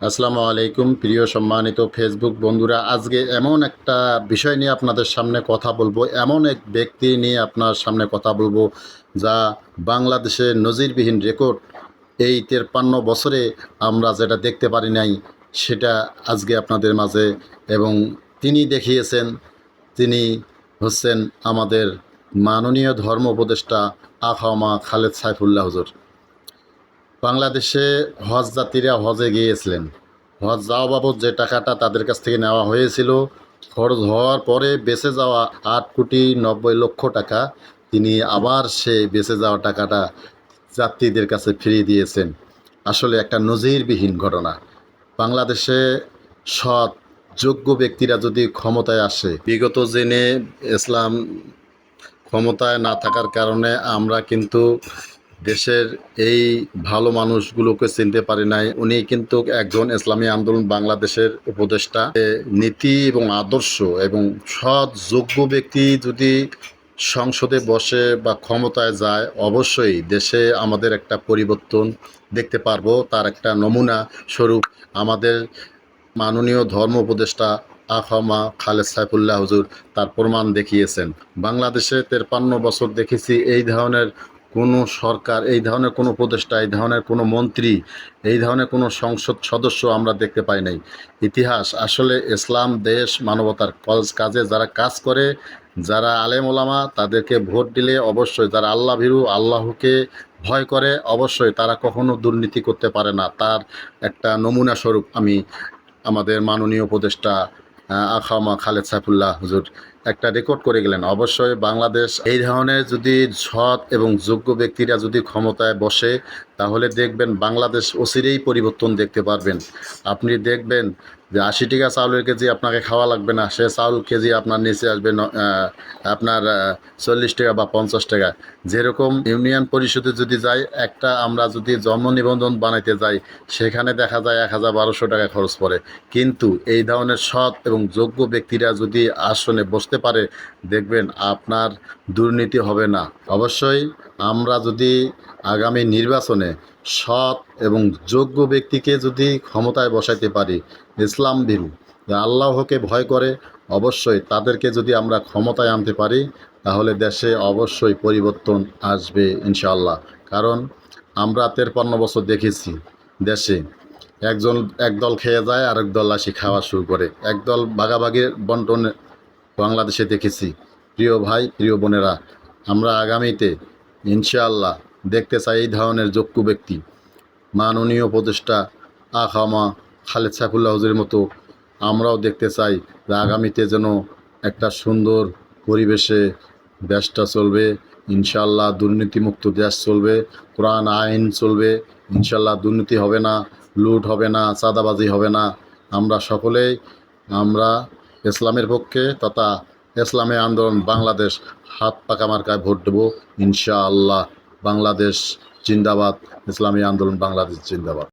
আসসালামু আলাইকুম, প্রিয় সম্মানিত ফেসবুক বন্ধুরা। আজকে এমন একটা বিষয় নিয়ে আপনাদের সামনে কথা বলব। এমন এক ব্যক্তি নিয়ে আপনার সামনে কথা বলব, যা বাংলাদেশের নজিরবিহীন রেকর্ড এই তেরপান্ন বছরে আমরা যেটা দেখতে পারি নাই, সেটা আজকে আপনাদের মাঝে। এবং তিনি দেখিয়েছেন, তিনি হচ্ছেন আমাদের মাননীয় ধর্ম উপদেষ্টা আখামা খালেদ সাইফুল্লাহ হুজুর। বাংলাদেশে হজ যাত্রীরা হজে গিয়েছিলেন। হজ যাওয়া বাবদ যে টাকাটা তাদের কাছ থেকে নেওয়া হয়েছিল, খরচ হওয়ার পরে বেঁচে যাওয়া আট কোটি নব্বই লক্ষ টাকা তিনি আবার সে বেঁচে যাওয়া টাকাটা যাত্রীদের কাছে ফিরিয়ে দিয়েছেন। আসলে একটা নজিরবিহীন ঘটনা। বাংলাদেশে সৎ, যোগ্য ব্যক্তিরা যদি ক্ষমতায় আসে, বিগত দিনে ইসলাম ক্ষমতায় না থাকার কারণে আমরা কিন্তু দেশের এই ভালো মানুষগুলোকে চিনতে পারি নাই। উনি কিন্তু একজন ইসলামী আন্দোলন বাংলাদেশের উপদেষ্টা। নীতি এবং আদর্শ এবং সৎ, যোগ্য ব্যক্তি যদি সংসদে বসে বা ক্ষমতায় যায়, অবশ্যই দেশে আমাদের একটা পরিবর্তন দেখতে পারব, তার একটা নমুনা স্বরূপ। আমাদের মাননীয় ধর্ম উপদেষ্টা আখামা খালেদ সাইফুল্লাহ হুজুর তার প্রমাণ দেখিয়েছেন। বাংলাদেশে তেরপান্ন বছর দেখেছি এই ধরনের কোনো সরকার, এই ধরনের কোনো উপদেষ্টা, এই ধরনের কোনো মন্ত্রী, এই ধরনের কোনো সংসদ সদস্য আমরা দেখতে পাই নাই। ইতিহাস, আসলে ইসলাম, দেশ, মানবতার কজ কাজে যারা কাজ করে, যারা আলেম ওলামা, তাদেরকে ভোট দিলে অবশ্যই যারা আল্লাহ ভীরু, আল্লাহকে ভয় করে, অবশ্যই তারা কখনো দুর্নীতি করতে পারে না। তার একটা নমুনা স্বরূপ আমি আমাদের মাননীয় উপদেষ্টা আখামা খালেদ সাইফুল্লাহ হুজুর একটা রেকর্ড করে গেলেন। অবশ্যই বাংলাদেশ এই ধরনের যদি সৎ এবং যোগ্য ব্যক্তিরা যদি ক্ষমতায় বসে, তাহলে দেখবেন বাংলাদেশ অচিরেই পরিবর্তন দেখতে পারবেন। আপনি দেখবেন যে আশি টাকা চাউলের কেজি আপনাকে খাওয়া লাগবে না, সে চাউল কেজি আপনার নিচে আসবে আপনার চল্লিশ টাকা বা পঞ্চাশ টাকা। যেরকম ইউনিয়ন পরিষদে যদি যাই, একটা আমরা যদি জন্ম নিবন্ধন বানাইতে যাই, সেখানে দেখা যায় এক হাজার বারোশো টাকা খরচ পড়ে। কিন্তু এই ধরনের সৎ এবং যোগ্য ব্যক্তিরা যদি আসনে বসতে পারে, দেখবেন আপনার দুর্নীতি হবে না। অবশ্যই আমরা যদি আগামী নির্বাচনে সৎ এবং যোগ্য ব্যক্তিকে যদি ক্ষমতায় বসাইতে পারি, ইসলাম ভীরু আল্লাহকে ভয় করে, অবশ্যই তাদেরকে যদি আমরা ক্ষমতায় আনতে পারি, তাহলে দেশে অবশ্যই পরিবর্তন আসবে ইনশাআল্লাহ। কারণ আমরা তেরপান্ন বছর দেখেছি দেশে একজন, একদল খেয়ে যায়, আরেক দল আসি খাওয়া শুরু করে। একদল ভাগাভাগির বন্টন বাংলাদেশে দেখেছি। প্রিয় ভাই, প্রিয় বোনেরা, আমরা আগামীতে ইনশাআল্লাহ দেখতে চাই এই ধরনের যোগ্য ব্যক্তি। মাননীয় উপদেষ্টা আখামা খালেদ সাইফুল্লাহ হুজুরের মতো আমরাও দেখতে চাই যে আগামীতে যেন একটা সুন্দর পরিবেশে দেশটা চলবে ইনশাল্লাহ দুর্নীতিমুক্ত দেশ চলবে, কোরআন আইন চলবে ইনশাল্লাহ দুর্নীতি হবে না, লুট হবে না, চাঁদাবাজি হবে না। আমরা সকলেই, আমরা ইসলামের পক্ষে তথা ইসলামী আন্দোলন বাংলাদেশ হাত পাকা মার্কায় ভোট দেবো, ইনশাআল্লাহ। বাংলাদেশ জিন্দাবাদ ইসলামী আন্দোলন বাংলাদেশ জিন্দাবাদ।